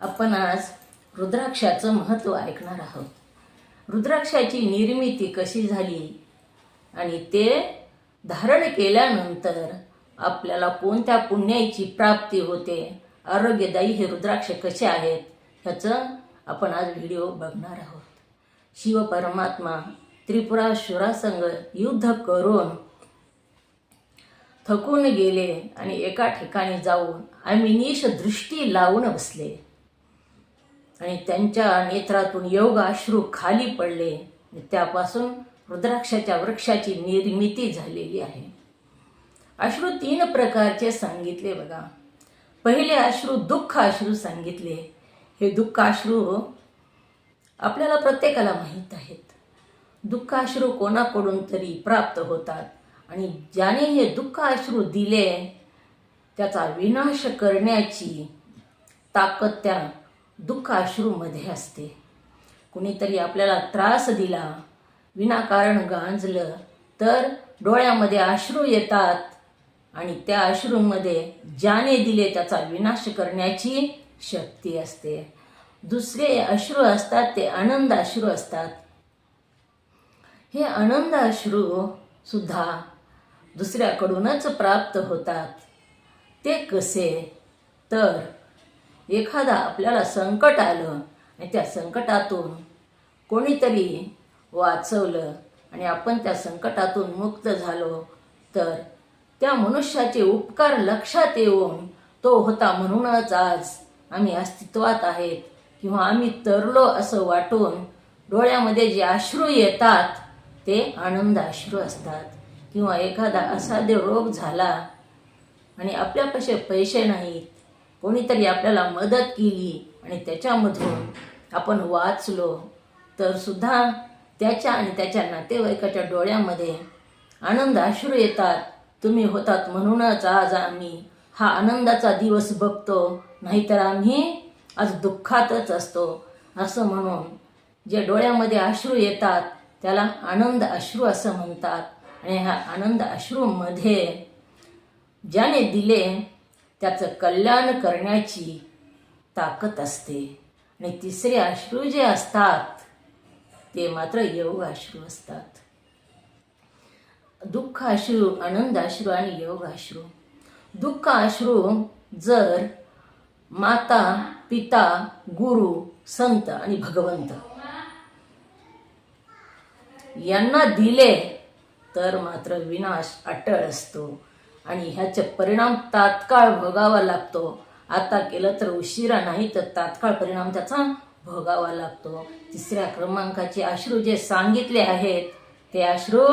आपण आज रुद्राक्षाचं महत्त्व ऐकणार आहोत. रुद्राक्षाची निर्मिती कशी झाली आणि ते धारण केल्यानंतर आपल्याला कोणत्या पुण्याची प्राप्ती होते आरोग्यदायी हे रुद्राक्ष कसे आहेत ह्याचं आपण आज व्हिडिओ बघणार आहोत. शिव परमात्मा त्रिपुरासुरासंग युद्ध करून थकून गेले आणि एका ठिकाणी जाऊन आम्ही दृष्टी लावून बसले. आणि त्यांच्या नेत्रातून योग अश्रू खाली पडले. त्यापासून रुद्राक्षाच्या वृक्षाची निर्मिती झालेली आहे. अश्रू तीन प्रकारचे सांगितले बघा. पहिले अश्रू दुःख अश्रू सांगितले. हे दुःख अश्रू आपल्याला प्रत्येकाला माहीत आहेत. दुःख अश्रू कोणाकडून तरी प्राप्त होतात. आणि ज्याने हे दुःख अश्रू दिले त्याचा विनाश करण्याची ताकद त्या दुःख अश्रूमध्ये असते. कुणीतरी आपल्याला त्रास दिला विनाकारण गांजलं तर डोळ्यामध्ये अश्रू येतात आणि त्या अश्रूमध्ये ज्याने दिले त्याचा विनाश करण्याची शक्ती असते. दुसरे अश्रू असतात ते आनंद अश्रू असतात. हे आनंद अश्रू सुद्धा दुसऱ्याकडूनच प्राप्त होतात. ते कसे? तर एखादा आपल्याला संकट आलं आणि त्या संकटातून कोणीतरी वाचवलं आणि आपण त्या संकटातून मुक्त झालो तर त्या मनुष्याचे उपकार लक्षात येऊन तो होता म्हणूनच आज आम्ही अस्तित्वात आहेत किंवा आम्ही तरलो असं वाटून डोळ्यामध्ये जे अश्रू येतात ते आनंद अश्रू असतात. किंवा एखादा असाध्य रोग झाला आणि आपल्यापाशी पैसे नाहीत कोणीतरी आपल्याला मदत केली आणि त्याच्यामधून आपण वाचलो तर सुद्धा त्याच्या आणि त्याच्या नातेवाईकाच्या डोळ्यामध्ये आनंद अश्रू येतात. तुम्ही होतात म्हणूनच आज आम्ही हा आनंदाचा दिवस बघतो. नाहीतर आम्ही आज दुःखातच असतो. असं म्हणून जे डोळ्यामध्ये अश्रू येतात त्याला आनंद अश्रू असं म्हणतात. आणि ह्या आनंद अश्रूमध्ये ज्याने दिले त्याचं कल्याण करण्याची ताकद असते. आणि तिसरे अश्रू जे असतात ते मात्र योग अश्रू असतात. दुःख अश्रू आनंद अश्रू आणि योग अश्रू. दुःख अश्रू जर माता पिता गुरु संत आणि भगवंत यांना दिले तर मात्र विनाश अटळ असतो. आणि ह्याचे परिणाम तात्काळ भोगावा लागतो. आता केलं तर उशिरा नाही तर तात्काळ परिणाम त्याचा भोगावा लागतो. तिसऱ्या क्रमांकाचे अश्रू जे सांगितले आहेत ते अश्रू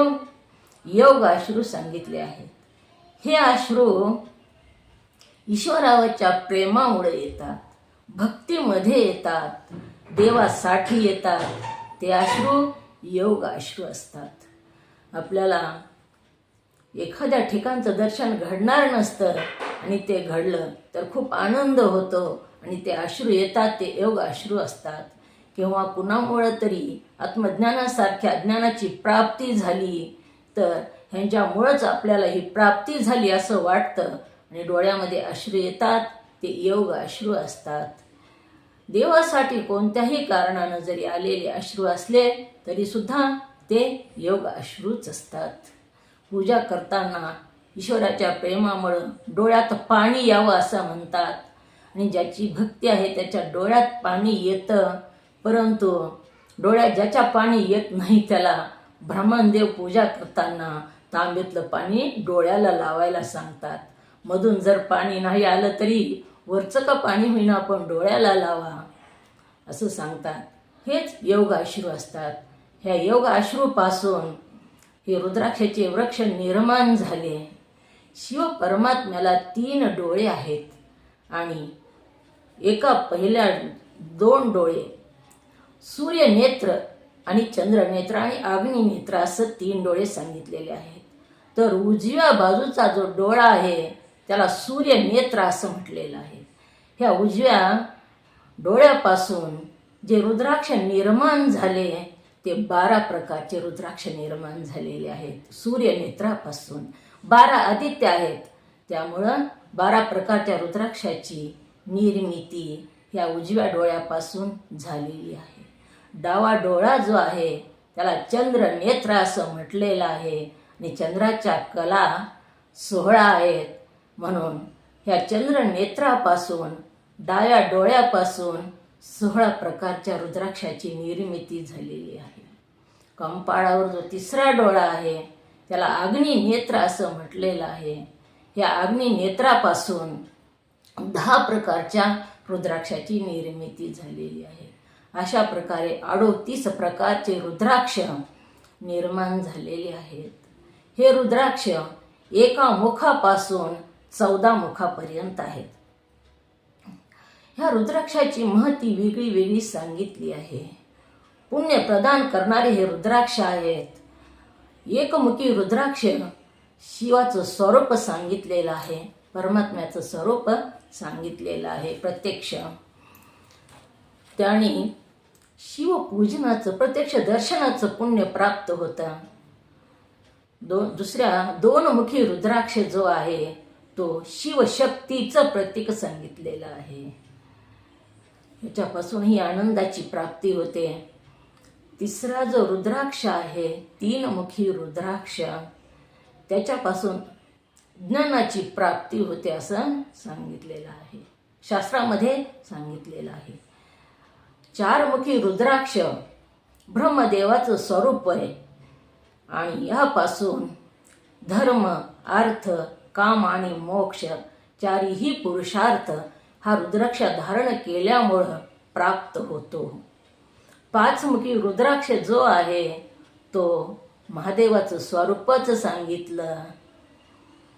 योग अश्रू सांगितले आहेत. हे अश्रू ईश्वरावरच्या प्रेमामुळे येतात भक्तीमध्ये येतात देवासाठी येतात. ते अश्रू योग अश्रू असतात. आपल्याला एखाद्या ठिकाणचं दर्शन घडणार नसतं आणि ते घडलं तर खूप आनंद होतो आणि ते अश्रू येतात ते योग अश्रू असतात. किंवा कुणामुळं तरी आत्मज्ञानासारख्या ज्ञानाची प्राप्ती झाली तर ह्यांच्यामुळंच आपल्याला ही प्राप्ती झाली असं वाटतं आणि डोळ्यामध्ये अश्रू येतात ते योग अश्रू असतात. देवासाठी कोणत्याही कारणानं जरी आलेले अश्रू असले तरीसुद्धा ते योग अश्रूच असतात. पूजा करताना ईश्वराच्या प्रेमामुळं डोळ्यात पाणी यावं असं म्हणतात. आणि ज्याची भक्ती आहे त्याच्या डोळ्यात पाणी येतं परंतु डोळ्यात ज्याच्या पाणी येत नाही त्याला ब्राह्मणदेव पूजा करताना तांब्यातलं पाणी डोळ्याला लावायला सांगतात. मधून जर पाणी नाही आलं तरी वरचं का पाणी होईना आपण डोळ्याला लावा असं सांगतात. हेच योग अश्रू असतात. ह्या योग अश्रूपासून हे रुद्राक्षाचे वृक्ष निर्माण झाले. शिव परमात्म्याला तीन डोळे आहेत आणि एका पहिल्या दोन डोळे. सूर्यनेत्र आणि चंद्रनेत्र आणि अग्निनेत्र असं तीन डोळे सांगितलेले आहेत. तर उजव्या बाजूचा जो डोळा आहे त्याला सूर्यनेत्र असं म्हटलेलं आहे. ह्या उजव्या डोळ्यापासून जे रुद्राक्ष निर्माण झाले ते बारा प्रकारचे रुद्राक्ष निर्माण झालेले आहेत. सूर्यनेत्रापासून बारा आदित्य आहेत. त्यामुळं बारा प्रकारच्या रुद्राक्षाची निर्मिती ह्या उजव्या डोळ्यापासून झालेली आहे. डावा डोळा जो आहे त्याला चंद्र नेत्र असं म्हटलेलं आहे आणि चंद्राच्या कला सोहळा आहेत. म्हणून ह्या चंद्र नेत्रापासून डाव्या डोळ्यापासून सोहळा प्रकारच्या रुद्राक्षाची निर्मिती झालेली आहे. कंपाळावर जो तिसरा डोळा आहे त्याला अग्निनेत्र असं म्हटलेलं आहे. या अग्निनेत्रापासून दहा प्रकारच्या रुद्राक्षाची निर्मिती झालेली आहे. अशा प्रकारे अडोतीस प्रकारचे रुद्राक्ष निर्माण झालेले आहेत. हे रुद्राक्ष एका मुखापासून चौदा मुखापर्यंत आहेत. ह्या रुद्राक्षाची महती वेगळी वेगळी सांगितली आहे. पुण्य प्रदान करणारे हे रुद्राक्ष आहेत. एकमुखी रुद्राक्ष शिवाचं स्वरूप सांगितलेलं आहे. परमात्म्याचं स्वरूप सांगितलेलं आहे प्रत्यक्ष. त्याने शिवपूजनाचं प्रत्यक्ष दर्शनाचं पुण्य प्राप्त होतं. दोन दुसऱ्या दोनमुखी रुद्राक्ष जो आहे तो शिवशक्तीचं प्रतीक सांगितलेलं आहे. ह्याच्यापासून ही आनंदाची प्राप्ती होते. तिसरा जो रुद्राक्ष आहे तीनमुखी रुद्राक्ष त्याच्यापासून ज्ञानाची प्राप्ती होते असं सांगितलेलं आहे. शास्त्रामध्ये सांगितलेलं आहे. चारमुखी रुद्राक्ष ब्रह्मदेवाचं स्वरूप आहे आणि यापासून धर्म अर्थ काम आणि मोक्ष चारीही पुरुषार्थ हा रुद्राक्ष धारण केल्यामुळं प्राप्त होतो. पाचमुखी रुद्राक्ष जो आहे तो महादेवाचं स्वरूपच सांगितलं.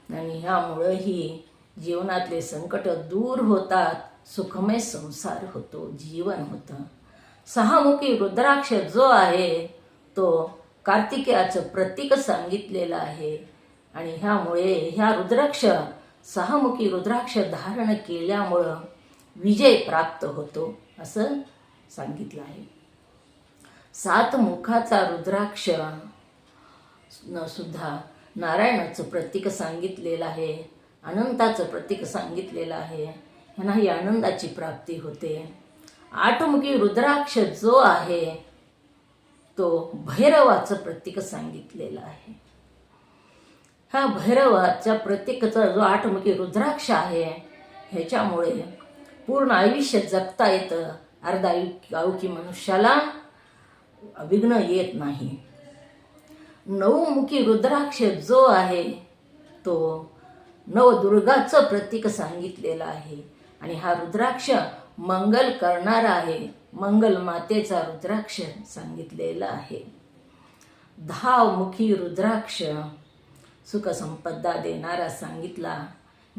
आणि ह्यामुळंही जीवनातले संकट दूर होतात सुखमय संसार होतो जीवन होतं. सहामुखी रुद्राक्ष जो आहे तो कार्तिकेयाचं प्रतीक सांगितलेलं आहे. आणि ह्यामुळे ह्या रुद्राक्ष सहामुखी रुद्राक्ष धारण केल्यामुळं विजय प्राप्त होतो असं सांगितलं आहे. सात मुखाचा रुद्राक्ष न सुद्धा नारायणाचं प्रतीक सांगितलेलं आहे अनंताचं प्रतीक सांगितलेलं आहे ह्यांना ही आनंदाची प्राप्ती होते. आठमुखी रुद्राक्ष जो आहे तो भैरवाचं प्रतीक सांगितलेलं आहे. हा भैरवाच्या प्रतीकाचा जो आठमुखी रुद्राक्ष आहे ह्याच्यामुळे पूर्ण आयुष्य जगता येतं अर्धा गावकी मनुष्याला. विघ्न येत नाही. नवमुखी रुद्राक्ष जो आहे तो नवदुर्गाचं प्रतीक सांगितलेलं आहे. आणि हा रुद्राक्ष मंगल करणारा आहे. मंगल मातेचा रुद्राक्ष सांगितलेला आहे. धावमुखी रुद्राक्ष सुखसंपदा देणारा सांगितला.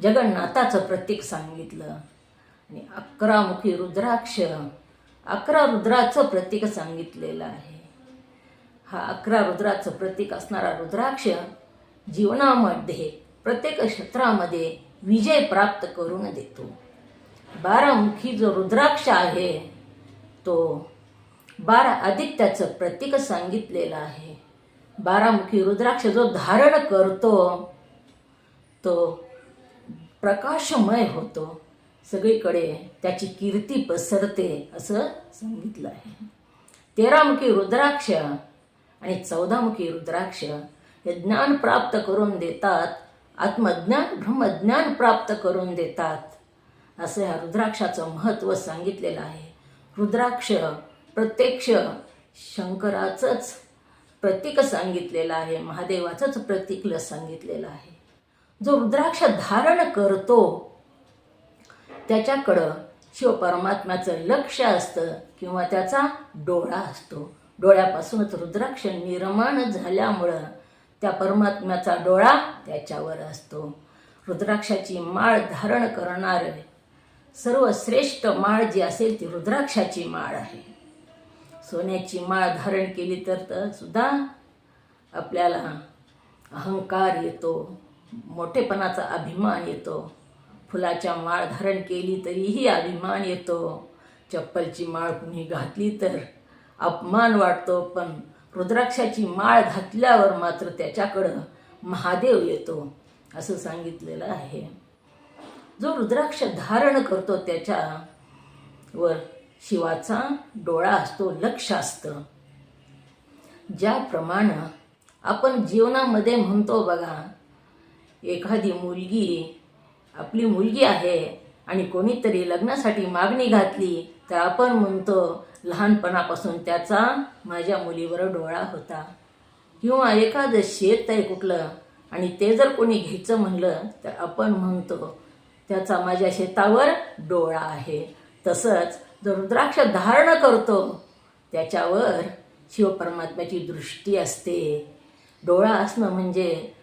जगन्नाथाचं प्रतीक सांगितलं. आणि अकरामुखी रुद्राक्ष अकरा रुद्राचं प्रतीक सांगितलेलं आहे. हा अकरा रुद्राचं प्रतीक असणारा रुद्राक्ष जीवनामध्ये प्रत्येक क्षेत्रामध्ये विजय प्राप्त करून देतो. बारामुखी जो रुद्राक्ष आहे तो बारा आदित्याचं प्रतीक सांगितलेलं आहे. बारामुखी रुद्राक्ष जो धारण करतो तो प्रकाशमय होतो. सगळीकडे त्याची कीर्ती पसरते असं सांगितलं आहे. तेरामुखी रुद्राक्ष आणि चौदामुखी रुद्राक्ष हे ज्ञान प्राप्त करून देतात आत्मज्ञान ब्रह्मज्ञान प्राप्त करून देतात. असं ह्या रुद्राक्षाचं महत्त्व सांगितलेलं आहे. रुद्राक्ष प्रत्यक्ष शंकराचंच प्रतीक सांगितलेलं आहे महादेवाचंच प्रतीकलं सांगितलेलं आहे. जो रुद्राक्ष धारण करतो त्याच्याकडं शिवपरमात्म्याचं लक्ष असतं किंवा त्याचा डोळा असतो. डोळ्यापासूनच रुद्राक्ष निर्माण झाल्यामुळं त्या परमात्म्याचा डोळा त्याच्यावर असतो. रुद्राक्षाची माळ धारण करणारे सर्वश्रेष्ठ माळ जी असेल ती रुद्राक्षाची माळ आहे. सोन्याची माळ धारण केली तर तर सुद्धा आपल्याला अहंकार येतो मोठेपणाचा अभिमान येतो. फुलाच्या माळ धारण केली तरीही अभिमान येतो. चप्पलची माळ कुणी घातली तर अपमान वाटतो पण रुद्राक्षाची माळ घातल्यावर मात्र त्याच्याकडं महादेव येतो असं सांगितलेलं आहे. जो रुद्राक्ष धारण करतो त्याच्या वर शिवाचा डोळा असतो लक्ष असतं ज्याप्रमाणे आपण जीवनामध्ये म्हणतो बघा एखादी मुलगी आपली मुलगी आहे आणि कोणीतरी लग्नासाठी मागणी घातली तर आपण म्हणतो लहानपणापासून त्याचा माझ्या मुलीवर डोळा होता. किंवा एखादं शेत आहे कुठलं आणि ते जर कोणी घ्यायचं म्हणलं तर आपण म्हणतो त्याचा माझ्या शेतावर डोळा आहे. तसंच जो रुद्राक्ष धारण करतो त्याच्यावर शिवपरमात्म्याची दृष्टी असते. डोळा असणं म्हणजे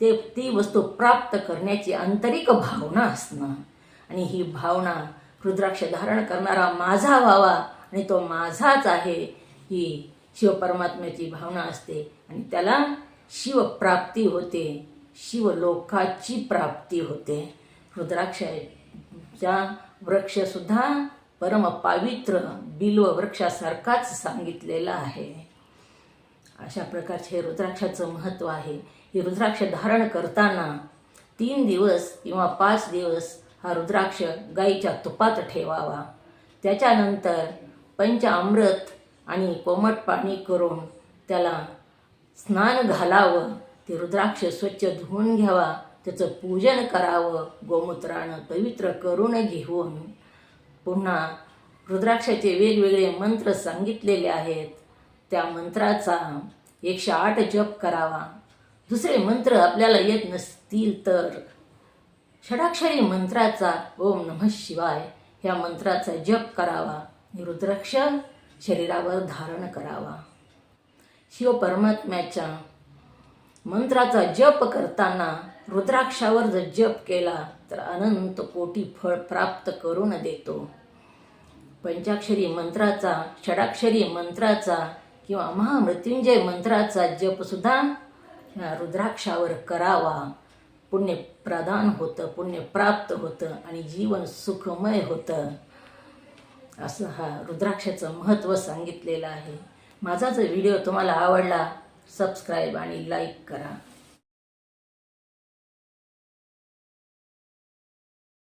ते ती वस्तू प्राप्त करण्याची आंतरिक भावना असणं. आणि ही भावना रुद्राक्ष धारण करणारा माझा व्हावा आणि तो माझाच आहे ही शिवपरमात्म्याची भावना असते. आणि त्याला शिवप्राप्ती होते शिवलोकाची प्राप्ती होते. रुद्राक्षाचा वृक्षसुद्धा परमपावित्र बिल्व वृक्षासारखाच सांगितलेला आहे. अशा प्रकारचे हे रुद्राक्षाचं महत्त्व आहे. हे रुद्राक्ष धारण करताना तीन दिवस किंवा पाच दिवस हा रुद्राक्ष गाईच्या तुपात ठेवावा. त्याच्यानंतर पंचामृत आणि कोमट पाणी करून त्याला स्नान घालावं. ते रुद्राक्ष स्वच्छ धुवून घ्यावा. त्याचं पूजन करावं. गोमूत्रानं पवित्र करून घेऊन पुन्हा रुद्राक्षाचे वेगवेगळे मंत्र सांगितलेले आहेत. त्या मंत्राचा एकशे आठ जप करावा. दुसरे मंत्र आपल्याला येत नसतील तर. षडाक्षरी मंत्राचा ओम नमः शिवाय ह्या मंत्राचा जप करावा रुद्राक्ष शरीरावर धारण करावा. शिव परमात्म्याच्या मंत्राचा जप करताना रुद्राक्षावर जर जप केला तर अनंत कोटी फळ प्राप्त करून देतो. पंचाक्षरी मंत्राचा षडाक्षरी मंत्राचा किंवा महामृत्युंजय मंत्राचा जपसुद्धा ह्या रुद्राक्षावर करावा. पुण्य प्रदान होतं पुण्य प्राप्त होतं आणि जीवन सुखमय होतं. असं हा रुद्राक्षाचं महत्त्व सांगितलेलं आहे. माझा जर व्हिडिओ तुम्हाला आवडला सबस्क्राईब आणि लाईक करा.